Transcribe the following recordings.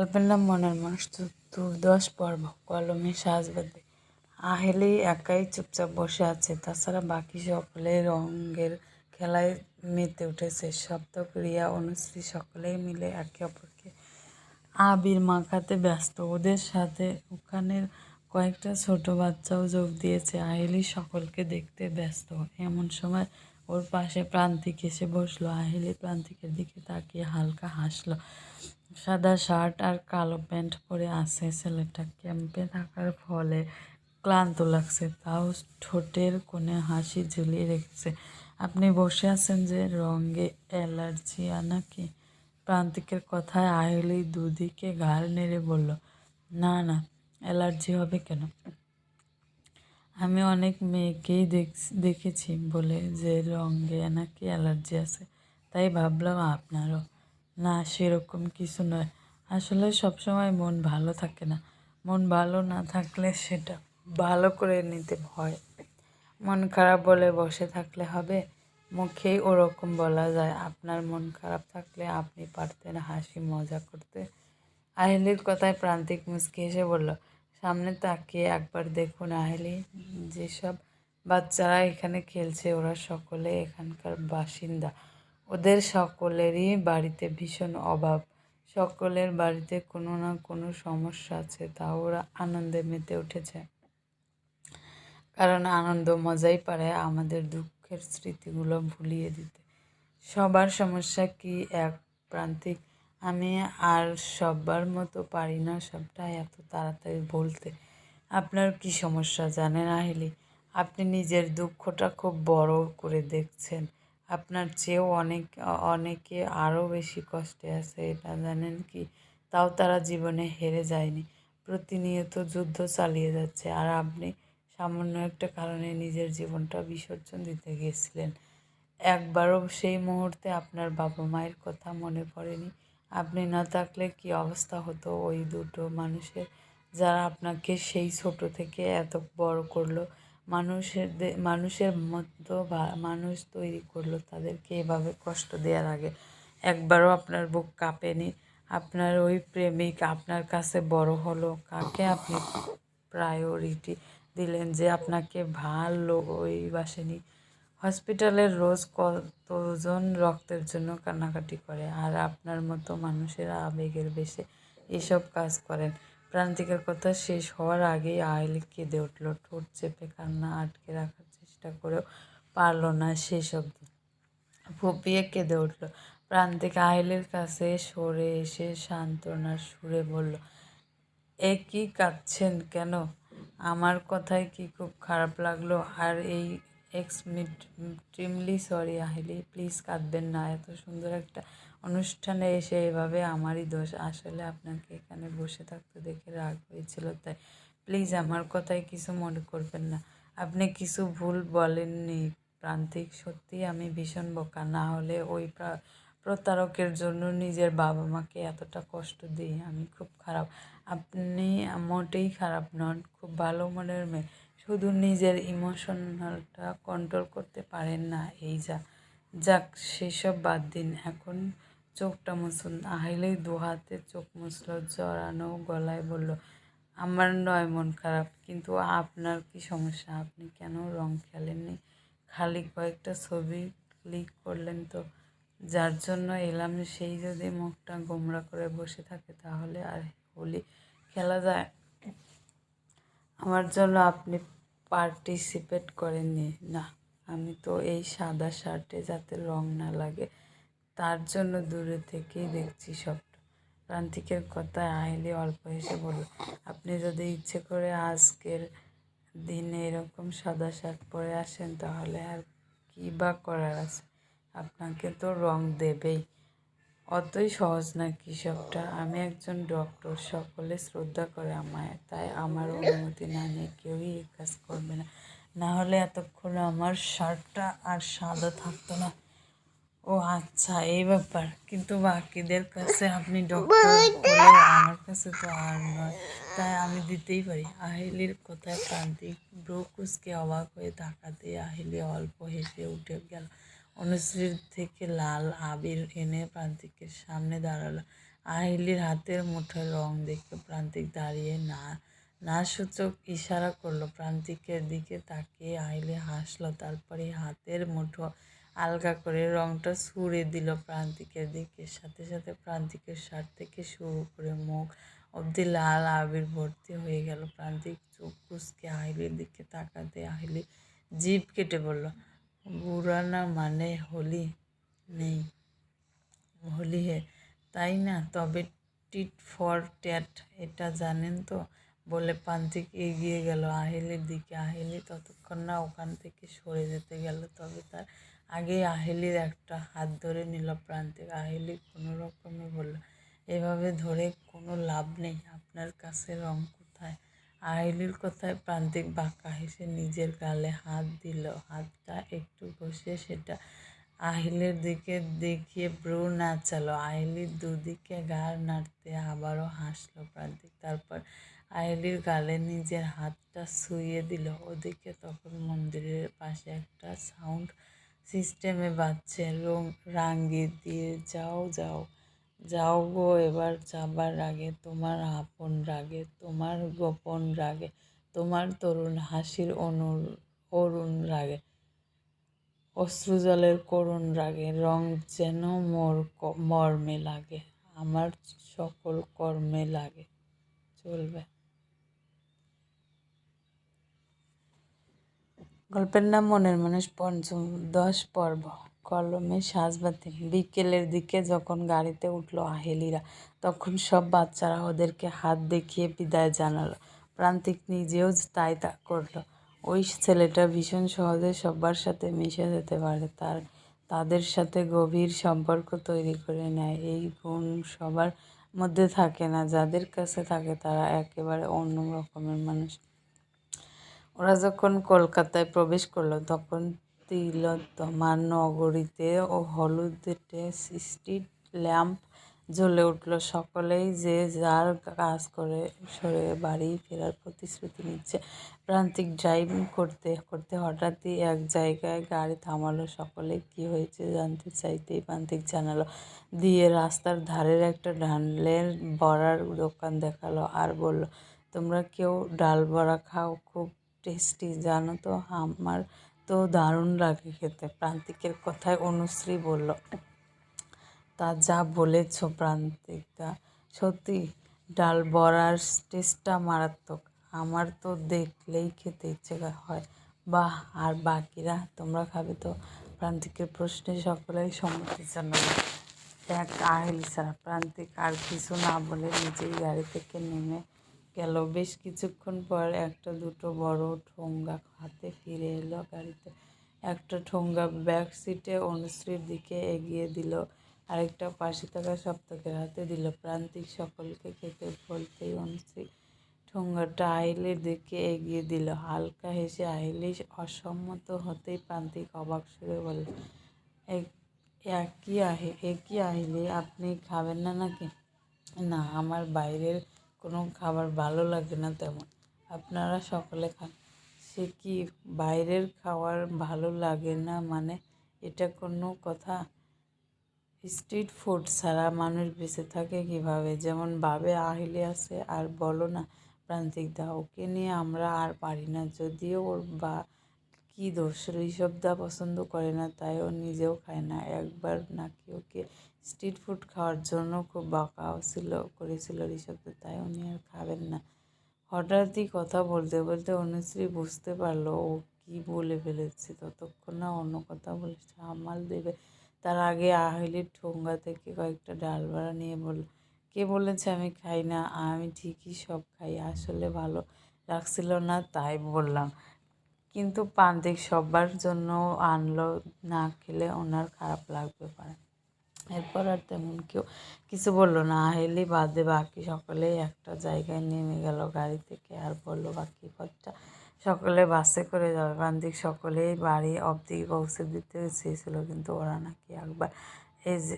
গল্পের নাম মনের মানুষ চতুর্দশ পর্ব, কলমে সাজবাদে আহেলি একাই চুপচাপ বসে আছে, তাছাড়া বাকি সকলে রঙের খেলায় মেতে উঠেছে। শব্দ ক্রিয়া অনুশ্রী সকলেই মিলে একে অপরকে আবির মাখাতে ব্যস্ত। ওদের সাথে ওখানের কয়েকটা ছোট বাচ্চাও যোগ দিয়েছে। আহেলি সকলকে দেখতে ব্যস্ত। এমন সময় ওর পাশে প্রান্তিক এসে বসল। আহেলি প্রান্তিকের দিকে তাকিয়ে হালকা হাসলো। সাদা শার্ট আর কালো প্যান্ট পরে আছে ছেলেটা। ক্যাম্পে থাকার ফলে ক্লান্ত লাগছে, তাও ঠোঁটের কোণে হাসি ঝুলিয়ে রেখেছে। আপনি বসে আছেন যে রঙে অ্যালার্জি নাকি? প্রান্তিকের কথায় আহেলি দুদিকে ঘাড় নেড়ে বলল, না না, অ্যালার্জি হবে কেন? আমি অনেক মেয়েকেই দেখেছি বলে যে রঙে নাকি অ্যালার্জি আছে, তাই ভাবলাম আপনারও না, সেরকম কিছু নয়। আসলে সবসময় মন ভালো থাকে না। মন ভালো না থাকলে সেটা ভালো করে নিতে হয়। মন খারাপ বলে বসে থাকলে হবে। মুখেই ওরকম বলা যায়, আপনার মন খারাপ থাকলে আপনি পারতেন হাসি, মজা করতে। আহেলির কথায় প্রান্তিক মুচকি এসে বলল, সামনে তাকিয়ে একবার দেখুন আহেলি, যেসব বাচ্চারা এখানে খেলছে, ওরা সকলে এখানকার বাসিন্দা। ওদের সকলেরই বাড়িতে ভীষণ অভাব। সকলের বাড়িতে কোনো না কোনো সমস্যা আছে তা ওরা আনন্দে মেতে উঠেছে। কারণ আনন্দ মজাই পারে আমাদের দুঃখের স্মৃতিগুলো ভুলিয়ে দিতে। সবার সমস্যা কি এক প্রান্তিক? আমি আর সবার মতো পারি না সবটা এত তাড়াতাড়ি বলতে। আপনার কি সমস্যা জানেন আহিলি? আপনি নিজের দুঃখটা খুব বড় করে দেখছেন। আপনার চেয়েও অনেক, অনেকে আরও বেশি কষ্টে আছে এটা জানেন কি? তাও তারা জীবনে হেরে যায়নি। প্রতিনিয়ত যুদ্ধ চালিয়ে যাচ্ছে। আর আপনি সামান্য একটা কারণে নিজের জীবনটা বিসর্জন দিতে গিয়েছিলেন একবারও সেই মুহূর্তে আপনার বাবা মায়ের কথা মনে পড়েনি। আপনি না থাকলে কি অবস্থা হতো ওই দুটো মানুষের? যারা আপনাকে সেই ছোট থেকে এত বড় করল মানুষের মানুষের মতো মানুষ তৈরি করল তাদেরকে এভাবে কষ্ট দেওয়ার আগে। একবারও আপনার বুক কাঁপেনি। আপনার ওই প্রেমিক আপনার কাছে বড় হলো। কাকে আপনি প্রায়োরিটি দিলেন যে আপনাকে ভালো ওই বাসেনি? হসপিটালের রোজ কতজন রক্তের জন্য কান্নাকাটি করে? আর আপনার মতো মানুষেরা আবেগের বেশে এসব কাজ করেন। প্রান্তিকের কথা শেষ হওয়ার আগেই আইলি কেঁদে উঠল, ঠোঁট চেপে কান্না আটকে রাখার চেষ্টা করেও পারল না সেসব ফুপিয়ে কেঁদে উঠল। প্রান্তিক আহিলের কাছে সরে এসে সান্ত্বনার সুরে বলল, এ কি কাঁদছেন কেন? আমার কথায় কি খুব খারাপ লাগল? আর এই এক্সট্রিমলি সরি আহিলি প্লিজ কাঁদবেন না, এত সুন্দর একটা অনুষ্ঠানে এসে এভাবে আমারই দোষ। আসলে আপনাকে এখানে বসে থাকতে দেখে রাগ হয়েছিল, তাই প্লিজ আমার কথায় কিছু মনে করবেন না। আপনি কিছু ভুল বলেননি, প্রান্তিক সত্যি আমি ভীষণ বোকা, না হলে ওই প্রতারকের জন্য নিজের বাবা মাকে এতটা কষ্ট দিই, আমি খুব খারাপ। আপনি মোটেই খারাপ নন, খুব ভালো মনের মেয়ে। শুধু নিজের ইমোশনালটা কন্ট্রোল করতে পারেন না, এই যা, যাক, সেসব বাদ দিন। এখন চোখটা মুছুন। আহিলেই দু হাতে চোখ মুছল, জড়ানো গলায় বলল, আমার নয় মন খারাপ, কিন্তু আপনার কি সমস্যা? আপনি কেন রং খেলেননি খালি কয়েকটা ছবি ক্লিক করলেন তো? যার জন্য এলাম, সেই যদি মুখটা গোমরা করে বসে থাকে, তাহলে আর হোলি খেলা যায় আমার জন্য আপনি পার্টিসিপেট করেননি। না, আমি তো এই সাদা শার্টে যাতে রং না লাগে, তার জন্য দূরে থেকেই দেখছি সবটা। প্রান্তিকের কথায় আহিলি অল্প হেসে বলল, আপনি যদি ইচ্ছে করে আজকের দিনে এরকম সাদা শার্ট পরে আসেন, তাহলে আর কী বা করার আছে? আপনাকে তো রং দেবেই। অতই সহজ না কৃষকটা। আমি একজন ডক্টর, সকলে শ্রদ্ধা করে আমায়, তাই আমার অনুমতি না নিয়ে কেউই এই কাজ করবে না। না হলে এতক্ষণ আমার শার্টটা আর সাদা থাকতো না। ও আচ্ছা এই ব্যাপার। কিন্তু বাকিদের কাছে আপনি ডক্টর আমার কাছে তো আর নয়, তাই আমি দিতেই পারি। আহিলির কথায় প্রান্তিক ব্রকুসকে অবাক হয়ে তাকাতে আহিলি অল্প হেসে উঠে গেল। অনুশ্রীর থেকে লাল আবির এনে প্রান্তিকের সামনে দাঁড়াল। আহিলির হাতের মুঠোয় রং দেখে প্রান্তিক দাঁড়িয়ে না না সূচক ইশারা করল। প্রান্তিকের দিকে তাকিয়ে আহিলি হাসলো তারপরে হাতের মুঠো আলগা করে রংটা ছুঁড়ে দিল প্রান্তিকের দিকে। সাথে সাথে প্রান্তিকের শার্ট থেকে শুরু করে মুখ অবধি লাল আবির ভর্তি হয়ে গেল। প্রান্তিক চোখ কুচকে আহিলির দিকে তাকাতে আহিলি জিভ কেটে বলল বুড়ানা মানে হোলি নেই হোলি হে তাই না? তবে টিট ফর ট্যাট, এটা জানেন তো? বলে প্রান্তিক এগিয়ে গেল আহিলির দিকে। আহিলি ততক্ষণ না ওখান থেকে সরে যেতে গেল, তবে তার আগে আহিলির একটা হাত ধরে নিল প্রান্তিক। আহিলি কোনো রকমে বলল, এভাবে ধরে কোনো লাভ নেই, আপনার কাছে রং আহিলির কথায় প্রান্তিক বাঁকা হেসে নিজের গালে হাত দিল। হাতটা একটু ঘষে সেটা আহিলের দিকে দেখিয়ে ব্রু নাচালো। আহিলির দুদিকে গাড় নাড়তে আবারও হাসলো প্রান্তিক। তারপর আহিলির গালে নিজের হাতটা শুইয়ে দিল। ওদিকে তখন মন্দিরের পাশে একটা সাউন্ড সিস্টেমে বাজছে। রং রাঙ্গি দিয়ে যাও যাও। যাও গো এবার যাবার আগে, তোমার আপন রাগে, তোমার গোপন রাগে, তোমার তরুণ হাসির অনুর, অরুণ রাগে অশ্রুজলের করুণ রাগে, রং যেন মোর মর্মে লাগে, আমার সকল কর্মে লাগে, চলবে। গল্পের নাম মনের মানুষ পঞ্চম দশ পর্ব। কলমে সাজবাতি বিকেলের দিকে যখন গাড়িতে উঠল আহেলিরা, তখন সব বাচ্চারা ওদেরকে হাত দেখিয়ে বিদায় জানালো। প্রান্তিক নিজেও তাই তা করল। ওই ছেলেটা ভীষণ সহজে সবার সাথে মিশে যেতে পারে, তার, তাদের সাথে গভীর সম্পর্ক তৈরি করে নেয়। এই গুণ সবার মধ্যে থাকে না, যাদের কাছে থাকে তারা একেবারে অন্য রকমের মানুষ। ওরা যখন কলকাতায় প্রবেশ করল, তখন তিলোত্তমার নগরীতে ও হলুদেটে স্ট্রিট ল্যাম্প জ্বলে উঠল। সকলেই যে যার কাজ করে, সরে বাড়ি ফেরার প্রতিশ্রুতি নিচ্ছে। প্রান্তিক ড্রাইভ করতে করতে হঠাৎই এক জায়গায় গাড়ি থামালো। সকলে কি হয়েছে জানতে চাইতেই প্রান্তিক জানালো, দিয়ে রাস্তার ধারের একটা ডালের বড়ার দোকান দেখাল আর বলল, তোমরা কেউ ডাল বড়া খাও? খুব টেস্টি, জানো তো? আমার তো দারুণ লাগে খেতে। প্রান্তিকের কথায় অনুশ্রী বলল, তা যা বলেছ প্রান্তিকটা সত্যি ডাল বড়ার টেস্টটা মারাত্মক। আমার তো দেখলেই খেতে ইচ্ছে হয়। বাহ, আর বাকিরা? তোমরা খাবে তো? প্রান্তিকের প্রশ্নে সকলেই সম্মতি জানালো। এক আহিল ছাড়া প্রান্তিক আর কিছু না বলে নিজেই গাড়ি থেকে নেমে গেল। বেশ কিছুক্ষণ পর একটা দুটো বড় ঠোঙ্গা হাতে ফিরে এলো গাড়িতে। একটা ঠোঙ্গা ব্যাক সিটে অনুশ্রীর দিকে এগিয়ে দিল। আরেকটা পাশে থাকা সপ্তকের হাতে দিল। প্রান্তিক সকলকে খেতে বলতেই অনুশ্রী ঠোঙ্গাটা আহিলের দিকে এগিয়ে দিল। হালকা হেসে আহিলি অসম্মত হতেই প্রান্তিক অবাক সুরে বলল একই আহে একই আহিলে আপনি খাবেন না নাকি? না, আমার বাইরের কোনো খাবার ভালো লাগে না তেমন। আপনারা সকলে খান। সে কি বাইরের খাবার ভালো লাগে না? মানে এটা কোনো কথা? স্ট্রিট ফুড ছাড়া মানুষ বেঁচে থাকে কীভাবে? যেমন বাবে আহিলে আছে আর বলো না, প্রান্তিক দা, ওকে নিয়ে আমরা আর পারি না। যদিও ওর বা কী দোষ? ঋষভদা পছন্দ করে না, তাই ও নিজেও খায় না। একবার নাকি ওকে স্ট্রিট ফুড খাওয়ার জন্য খুব বকাও ছিল, করেছিল ঋষভদা তাই উনি আর খাবেন না। হঠাৎই কথা বলতে বলতে অনুশ্রী বুঝতে পারল, ও কি বলে ফেলেছে। ততক্ষণ না অন্য কথা বলে সামাল দেবে। তার আগে আহিলির ঠোঙ্গা থেকে কয়েকটা ডাল বড়া নিয়ে বলল, কে বলেছে আমি খাই না? আমি ঠিকই সব খাই, আসলে ভালো লাগছিল না, তাই বললাম। কিন্তু প্রান্তিক সবার জন্য আনলো, না খেলে ওনার খারাপ লাগবে পারে। এরপর আর তেমন কেউ কিছু বলল না। আহেলি বাদে বাকি সকলেই একটা জায়গায় নেমে গেল। গাড়ি থেকে আর বলল, বাকি পথটা সকলে বাসে করে যাবে। প্রান্তিক সকলেই বাড়ি অবধি পৌঁছে দিতে চেয়েছিল, কিন্তু ওরা নাকি একবার এই যে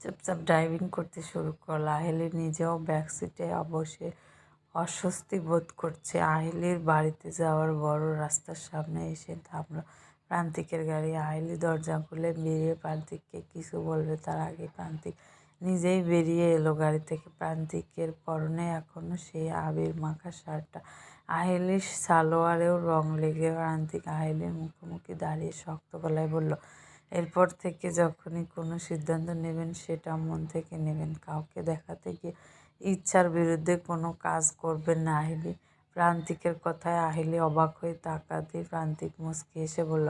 চুপচাপ ড্রাইভিং করতে শুরু করল। আহেলি নিজেও ব্যাক সিটে অবশ্যই অস্বস্তি বোধ করছে। আহিলির বাড়িতে যাওয়ার বড় রাস্তার সামনে এসে থামলো। প্রান্তিকের গাড়ি আহিলি দরজা খুলে বেরিয়ে প্রান্তিককে কিছু বলবে তার আগে প্রান্তিক নিজেই বেরিয়ে এলো গাড়ি থেকে। প্রান্তিকের পরনে এখনও সেই আবির মাখা শার্টটা। আহেলির সালোয়ারেও রং লেগে প্রান্তিক আহেলির মুখোমুখি দাঁড়িয়ে শক্ত গলায় বলল, এরপর থেকে যখনই কোনো সিদ্ধান্ত নেবেন সেটা মন থেকে নেবেন। কাউকে দেখাতে গিয়ে ইচ্ছার বিরুদ্ধে কোনো কাজ করবেন না আহিলি। প্রান্তিকের কথায় আহিলি অবাক হয়ে তাকাতে প্রান্তিক মুচকি এসে বলল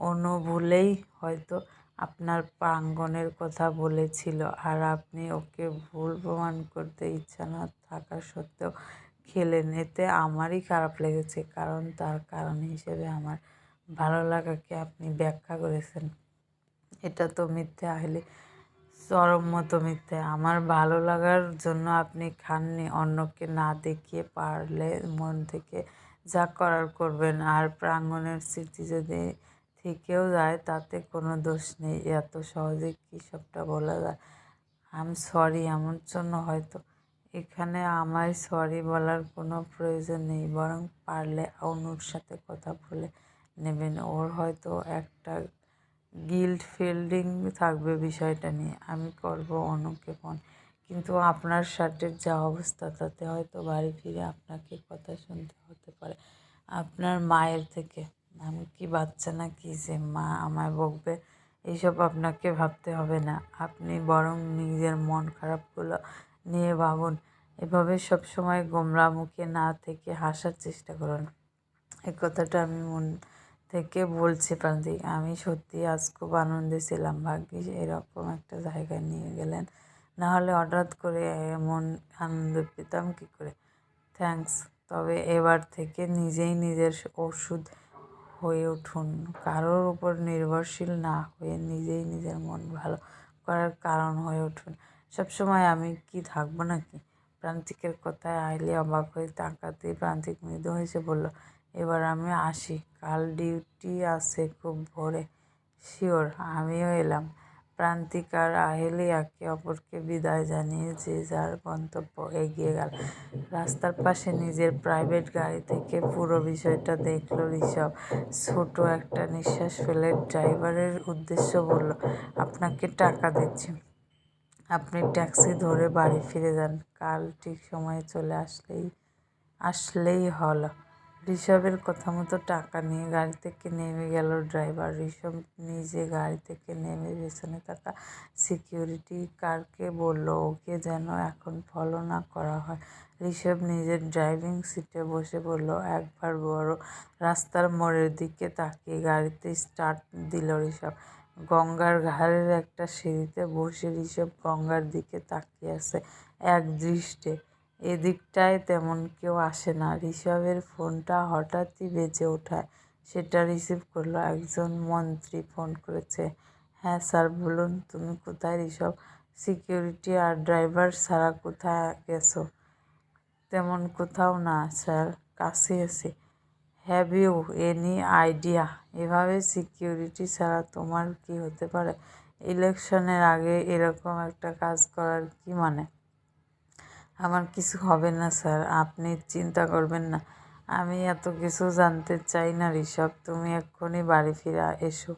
অনু ভুলেই হয়তো আপনার প্রাঙ্গনের কথা বলেছিল আর আপনি ওকে ভুল প্রমাণ করতে ইচ্ছা না থাকা সত্ত্বেও খেলেন। এতে আমারই খারাপ লেগেছে কারণ তার কারণ হিসেবে আমার ভালো লাগাকে আপনি ব্যাখ্যা করেছেন। এটা তো মিথ্যে, আহিলি চরম মতো মিথ্যে। আমার ভালো লাগার জন্য আপনি খাননি, অন্যকে না দেখিয়ে পারলে মন থেকে যা করার করবেন। আর প্রাঙ্গণের স্মৃতি যদি থেকেও যায়, তাতে কোনো দোষ নেই। এত সহজে কী সবটা বলা যায়? আম সরি আমার জন্য হয়তো। এখানে আমায় সরি বলার কোনো প্রয়োজন নেই, বরং পারলে অনুর সাথে কথা বলে নেবেন। ওর হয়তো একটা গিল্ড ফিল্ডিং থাকবে বিষয়টা নিয়ে। আমি করব অনুকে ফোন কিন্তু আপনার শার্টের যা অবস্থা, তাতে হয়তো বাড়ি ফিরে আপনাকে কথা শুনতে হতে পারে। আপনার মায়ের থেকে। আমি কি বাচ্চা না কি যে মা আমায় বকবে? এইসব আপনাকে ভাবতে হবে না। আপনি বরং নিজের মন খারাপগুলো নিয়ে ভাবুন। এভাবে সবসময় গোমরা মুখে না থেকে হাসার চেষ্টা করুন। এই কথাটা আমি মন থেকে বলছি প্রান্তিক আমি সত্যি আজ খুব আনন্দে ছিলাম, ভাগ্যিস এরকম একটা জায়গায় নিয়ে গেলেন। না হলে হঠাৎ করে এমন আনন্দ পেতাম কী করে? থ্যাঙ্কস, তবে এবার থেকে নিজেই নিজের ওষুধ হয়ে উঠুন। কারোর উপর নির্ভরশীল না হয়ে নিজেই নিজের মন ভালো করার কারণ হয়ে উঠুন। সবসময় আমি কি থাকব নাকি? প্রান্তিকের কথায় আইলে অবাক হয়ে তাকাতেই প্রান্তিক মৃদু হেসে বলল এবার আমি আসি। কাল ডিউটি আছে খুব ভোরে। শিওর, আমিও এলাম। প্রান্তিক আর আহেলি একে অপরকে বিদায় জানিয়ে যে যার গন্তব্য এগিয়ে গেল। রাস্তার পাশে নিজের প্রাইভেট গাড়ি থেকে পুরো বিষয়টা দেখল ঋষভ। ছোট একটা নিঃশ্বাস ফেলে ড্রাইভারের উদ্দেশ্য বলল, আপনাকে টাকা দিচ্ছি। আপনি ট্যাক্সি ধরে বাড়ি ফিরে যান। কাল ঠিক সময়ে চলে আসলেই আসলেই হলো। ঋষভের কথা মতো টাকা নিয়ে গাড়ি থেকে নেমে গেল ড্রাইভার। ঋষভ নিজে গাড়ি থেকে নেমে পেছনে থাকা সিকিউরিটি কারকে বলল, ওকে যেন এখন ফলো না করা হয়। ঋষভ নিজের ড্রাইভিং সিটে বসে বলল, একবার বড় রাস্তার মোড়ের দিকে তাকিয়ে গাড়িতে স্টার্ট দিল ঋষভ। গঙ্গার ঘাড়ের একটা সিঁড়িতে বসে ঋষভ গঙ্গার দিকে তাকিয়ে আছে এক দৃষ্টে। এদিকটায় তেমন কেউ আসে না। ঋষভের ফোনটা হঠাৎই বেজে ওঠায়। সেটা রিসিভ করল একজন মন্ত্রী ফোন করেছে। হ্যাঁ স্যার, বলুন, তুমি কোথায় ঋষভ? সিকিউরিটি আর ড্রাইভার ছাড়া কোথায় গেছো? তেমন কোথাও না স্যার, কাছে এসে হ্যাভ ইউ এনি আইডিয়া। এভাবে সিকিউরিটি ছাড়া তোমার কি হতে পারে? ইলেকশনের আগে এরকম একটা কাজ করার কি মানে? আমার কিছু হবে না, স্যার। আপনি চিন্তা করবেন না। আমি এত কিছু জানতে চাই না, ঋষভ। তুমি এক্ষুনি বাড়ি ফিরে এসো।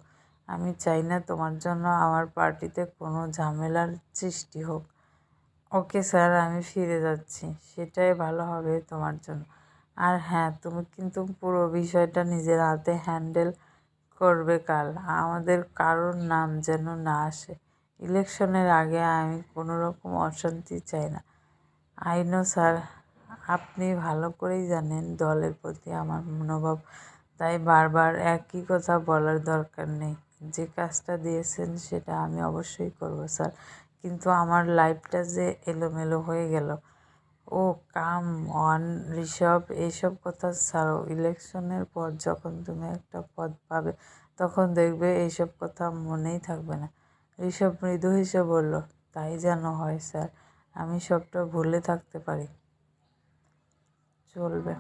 আমি চাই না তোমার জন্য আমার পার্টিতে কোনো ঝামেলার সৃষ্টি হোক। ওকে, স্যার, আমি ফিরে যাচ্ছি। সেটাই ভালো হবে তোমার জন্য। আর হ্যাঁ তুমি কিন্তু পুরো বিষয়টা নিজের হাতে হ্যান্ডেল করবে কাল। আমাদের কারোর নাম যেন না আসে। ইলেকশনের আগে আমি কোনো রকম অশান্তি চাই না। আই নো স্যার আপনি ভালো করেই জানেন দলের প্রতি আমার মনোভাব। তাই বারবার একই কথা বলার দরকার নেই। যে কাজটা দিয়েছেন সেটা আমি অবশ্যই করব স্যার কিন্তু আমার লাইফটা যে এলোমেলো হয়ে গেল। ও, কাম অন ঋষভ, এইসব কথা ছাড়ো ইলেকশনের পর যখন তুমি একটা পদ পাবে, তখন দেখবে এইসব কথা মনেই থাকবে না। ঋষভ মৃদু হেসে বলল, তাই যেন হয় স্যার আমি সবটা ভুলে থাকতে পারি। চলবে।